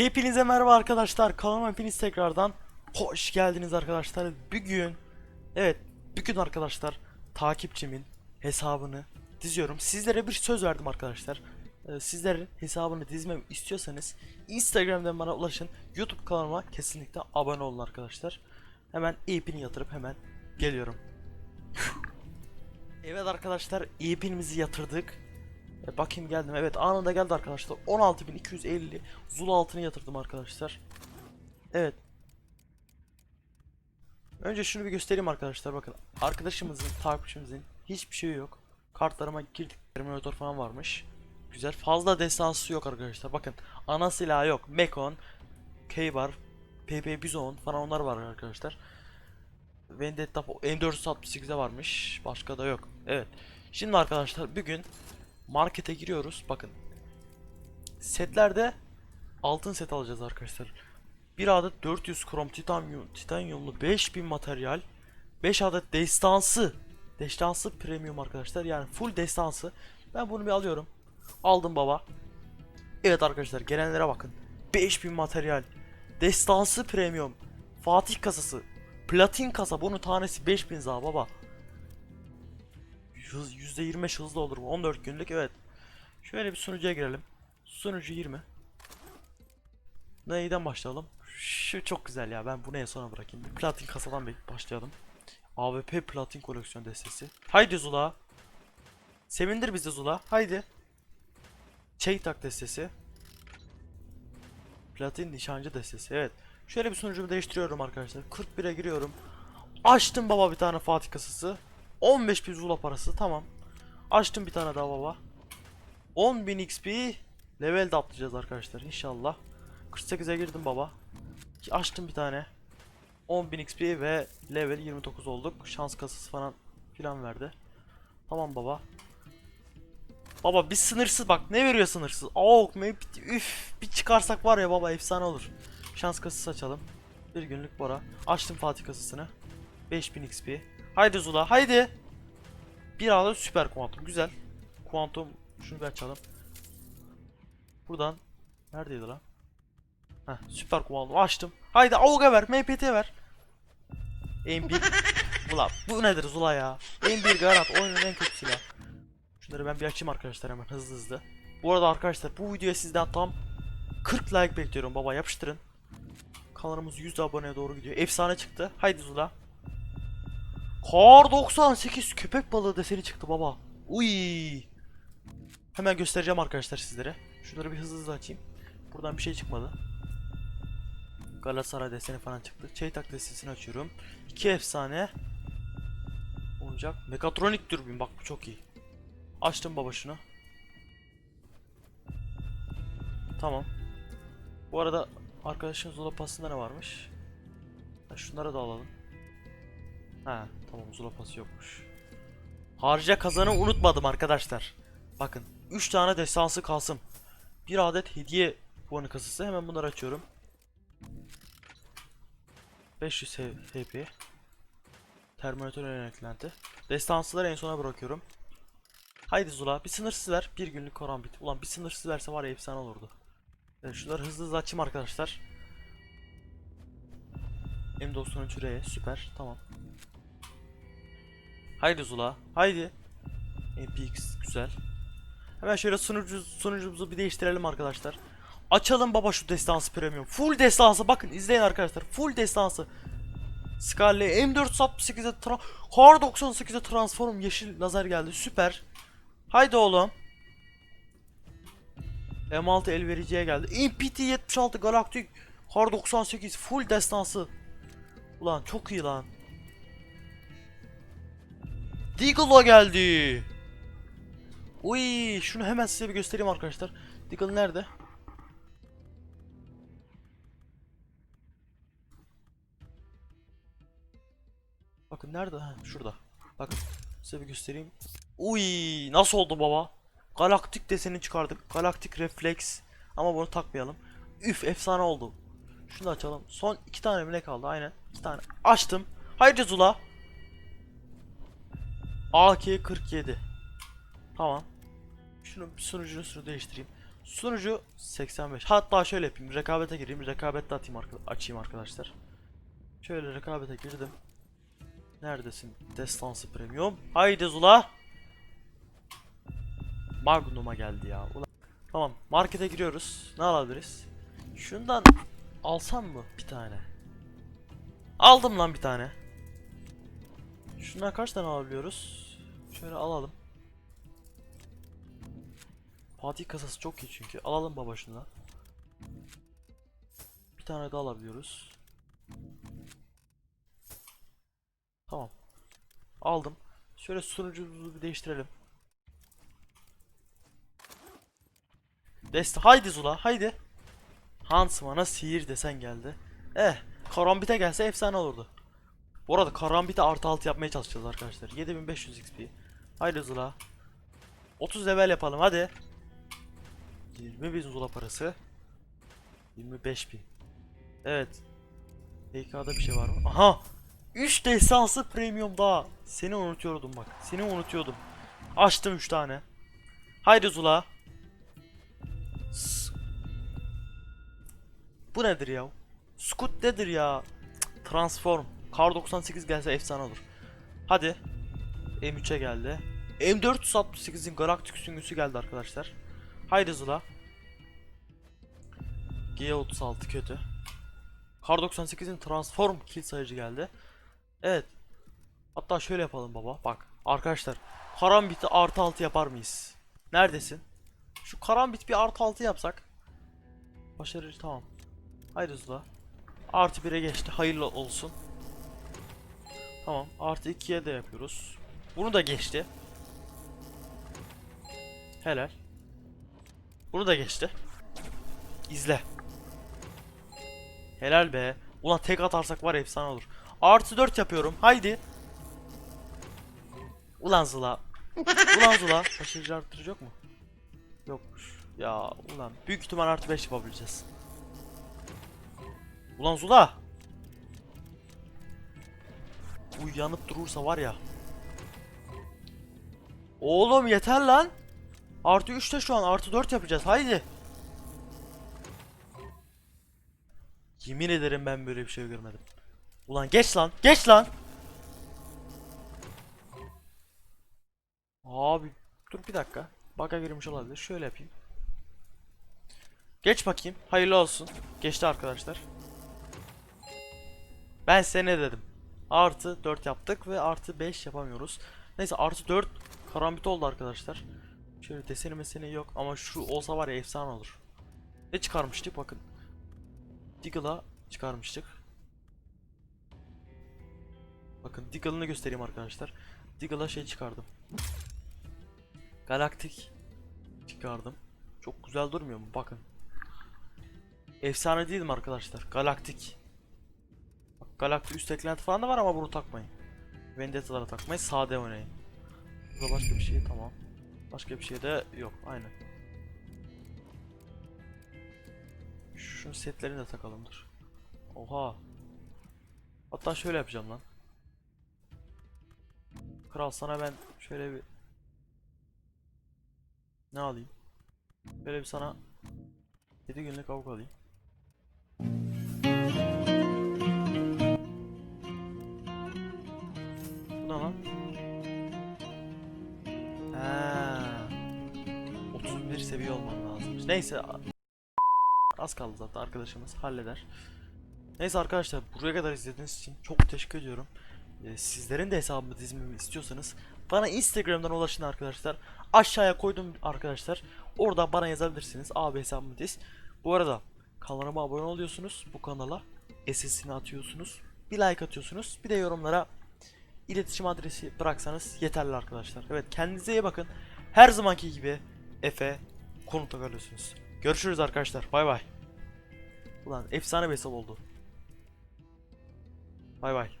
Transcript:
Hepinize merhaba arkadaşlar. Kanalıma hepiniz tekrardan hoş geldiniz arkadaşlar. Bugün evet bugün arkadaşlar takipçimin hesabını diziyorum. Sizlere bir söz verdim arkadaşlar. Ee, sizlerin hesabını dizmemi istiyorsanız Instagram'dan bana ulaşın. YouTube kanalıma kesinlikle abone olun arkadaşlar. Hemen EP'ni yatırıp hemen geliyorum. evet arkadaşlar EP'imizi yatırdık. E, bakayım geldim. Evet anında geldi arkadaşlar. 16.250 Zula altını yatırdım arkadaşlar. Evet. Önce şunu bir göstereyim arkadaşlar. Bakın arkadaşımızın, takipçimizin hiçbir şeyi yok. Kartlarıma girdik. Terminator falan varmış. Güzel. Fazla destansı yok arkadaşlar. Bakın ana silahı yok. Mekon, K-Bar, PP Bizon falan onlar var arkadaşlar. Vendetta M468'de varmış. Başka da yok. Evet. Şimdi arkadaşlar bugün markete giriyoruz. Bakın. Setlerde altın set alacağız arkadaşlar. Bir adet 400 krom titanyum, titanyumlu 5000 materyal. 5 adet destansı. Destansı premium arkadaşlar. Yani full destansı. Ben bunu bir alıyorum. Aldım baba. Evet arkadaşlar gelenlere bakın. 5000 materyal. Destansı premium. Fatih kasası. Platin kasa. Bunun tanesi 5000 za baba. Hız, %25 hızlı olur mu? 14 günlük evet. Şöyle bir sunucuya girelim. Sunucu 20. Neyden başlayalım? Şu çok güzel ya. Ben bunu en sona bırakayım. Platin kasadan bir başlayalım. AWP platin koleksiyon destesi. Haydi Zula. Sevindir bizi Zula. Haydi. Çeytak destesi. Platin nişancı destesi. Evet. Şöyle bir sunucumu değiştiriyorum arkadaşlar. 41'e giriyorum. Açtım baba bir tane Fatih kasası. 15 bin Zula parası tamam. Açtım bir tane daha baba. 10.000 XP level de atlayacağız arkadaşlar inşallah. 48'e girdim baba. Açtım bir tane. 10.000 XP ve level 29 olduk. Şans kasası falan filan verdi. Tamam baba. Baba bir sınırsız bak ne veriyor sınırsız? Oh map üf bir çıkarsak var ya baba efsane olur. Şans kasası açalım. Bir günlük para. Açtım Fatih kasasını. 5000 XP. Haydi Zula haydi. Bir adet süper kuantum güzel. Kuantum şunu bir açalım. Buradan neredeydi lan? Heh, süper kuantum açtım. Haydi Auga ver, MPT ver. M1 Ula bu nedir Zula ya? M1 Garant oyunun en kötü silah. Şunları ben bir açayım arkadaşlar hemen hızlı hızlı. Bu arada arkadaşlar bu videoya sizden tam 40 like bekliyorum baba yapıştırın. Kanalımız 100 aboneye doğru gidiyor. Efsane çıktı. Haydi Zula. Kar 98 köpek balığı deseni çıktı baba. Uy. Hemen göstereceğim arkadaşlar sizlere. Şunları bir hızlı hızlı açayım. Buradan bir şey çıkmadı. Galatasaray deseni falan çıktı. Çeytak destesini açıyorum. İki efsane. Oyuncak. Mekatronik dürbün bak bu çok iyi. Açtım baba şunu. Tamam. Bu arada arkadaşın Zula pasında ne varmış? Şunları da alalım. Ha tamam Zula pası yokmuş. Harca kazanı unutmadım arkadaşlar. Bakın 3 tane destansı kalsın. Bir adet hediye puanı kasası. Hemen bunları açıyorum. 500 H- HP. Terminator ön eklenti. Destansıları en sona bırakıyorum. Haydi Zula bir sınırsız ver. Bir günlük korambit. Ulan bir sınırsız verse var ya efsane olurdu. Evet, şunları hızlı hızlı açayım arkadaşlar. M93 R süper tamam. Haydi Zula haydi. MPX güzel. Hemen şöyle sunucu, sunucumuzu bir değiştirelim arkadaşlar. Açalım baba şu destansı premium. Full destansı bakın izleyin arkadaşlar. Full destansı. Scarlet M468'e tra Kar 98'e transform yeşil lazer geldi. Süper. Haydi oğlum. M6 el vericiye geldi. MPT 76 Galaktik Kar 98 full destansı. Ulan çok iyi lan. Deagle'a geldi. Uy, şunu hemen size bir göstereyim arkadaşlar. Deagle nerede? Bakın nerede? Ha, şurada. Bakın size bir göstereyim. Uy, nasıl oldu baba? Galaktik deseni çıkardık. Galaktik refleks. Ama bunu takmayalım. Üf efsane oldu. Şunu da açalım. Son iki tane mi ne kaldı? Aynen. iki tane. Açtım. Haydi Zula. AK-47. Tamam. Şunu sunucunun üstünü değiştireyim. Sunucu 85. Hatta şöyle yapayım. Rekabete gireyim. Rekabette atayım arka- açayım arkadaşlar. Şöyle rekabete girdim. Neredesin? Destansı Premium. Haydi Zula. Magnum'a geldi ya. Ulan. Tamam. Markete giriyoruz. Ne alabiliriz? Şundan alsam mı bir tane? Aldım lan bir tane. Şundan kaç tane alabiliyoruz? Şöyle alalım. Fatih kasası çok iyi çünkü. Alalım baba şundan. Bir tane daha alabiliyoruz. Tamam. Aldım. Şöyle sunucumuzu bir değiştirelim. Deste haydi Zula haydi. Hansman'a sihir desen geldi. Eh Karambit'e gelse efsane olurdu. Bu arada Karambit'e artı altı yapmaya çalışacağız arkadaşlar. 7500 XP. Haydi Zula. 30 level yapalım hadi. 20 bin Zula parası. 25 bin. Evet. PK'da bir şey var mı? Aha! 3 destansı premium daha. Seni unutuyordum bak. Seni unutuyordum. Açtım 3 tane. Haydi Zula. Bu nedir ya? Scoot nedir ya? Transform. Kar 98 gelse efsane olur. Hadi. M3'e geldi. M468'in galaktik süngüsü geldi arkadaşlar. Haydi Zula. G36 kötü. Kar 98'in transform kill sayıcı geldi. Evet. Hatta şöyle yapalım baba. Bak arkadaşlar. Karambit'i artı 6 yapar mıyız? Neredesin? Şu karambit bir artı 6 yapsak. Başarılı tamam. Haydi Zula. Artı 1'e geçti. Hayırlı olsun. Tamam. Artı 2'ye de yapıyoruz. Bunu da geçti. Helal. Bunu da geçti. İzle. Helal be. Ulan tek atarsak var efsane olur. Artı 4 yapıyorum. Haydi. Ulan Zula. ulan Zula. Başarıcı arttırıcı yok mu? Yokmuş. Ya ulan. Büyük ihtimal artı 5 yapabileceğiz. Ulan Zula. Bu yanıp durursa var ya. Oğlum yeter lan. Artı 3'te şu an artı 4 yapacağız. Haydi. Yemin ederim ben böyle bir şey görmedim. Ulan geç lan. Geç lan. Abi dur bir dakika. Bug'a girmiş olabilir. Şöyle yapayım. Geç bakayım. Hayırlı olsun. Geçti arkadaşlar. Ben size ne dedim? Artı 4 yaptık ve artı 5 yapamıyoruz. Neyse artı 4 karambit oldu arkadaşlar. Şöyle deseni meseni yok ama şu olsa var ya efsane olur. Ne çıkarmıştık bakın. Deagle'a çıkarmıştık. Bakın Deagle'ını göstereyim arkadaşlar. Deagle'a şey çıkardım. Galaktik çıkardım. Çok güzel durmuyor mu? Bakın. Efsane değil mi arkadaşlar? Galaktik. Bak, Galaktik üst eklenti falan da var ama bunu takmayın. Vendetta'lara takmayın. Sade oynayın. Burada başka bir şey tamam. Başka bir şey de yok. Aynen. Şunun setlerini de takalım dur. Oha. Hatta şöyle yapacağım lan. Kral sana ben şöyle bir ne alayım? Böyle bir sana 7 günlük avuk alayım. Seviye olman lazım. Neyse Az kaldı zaten arkadaşımız halleder. Neyse arkadaşlar buraya kadar izlediğiniz için çok teşekkür ediyorum. Ee, sizlerin de hesabımı dizmemi istiyorsanız bana Instagram'dan ulaşın arkadaşlar. Aşağıya koydum arkadaşlar. Orada bana yazabilirsiniz. Abi hesabımı diz. Bu arada kanalıma abone oluyorsunuz bu kanala. SS'ini atıyorsunuz. Bir like atıyorsunuz. Bir de yorumlara iletişim adresi bıraksanız yeterli arkadaşlar. Evet kendinize iyi bakın. Her zamanki gibi Efe konuta kalıyorsunuz. Görüşürüz arkadaşlar. Bay bay. Ulan efsane bir hesap oldu. Bay bay.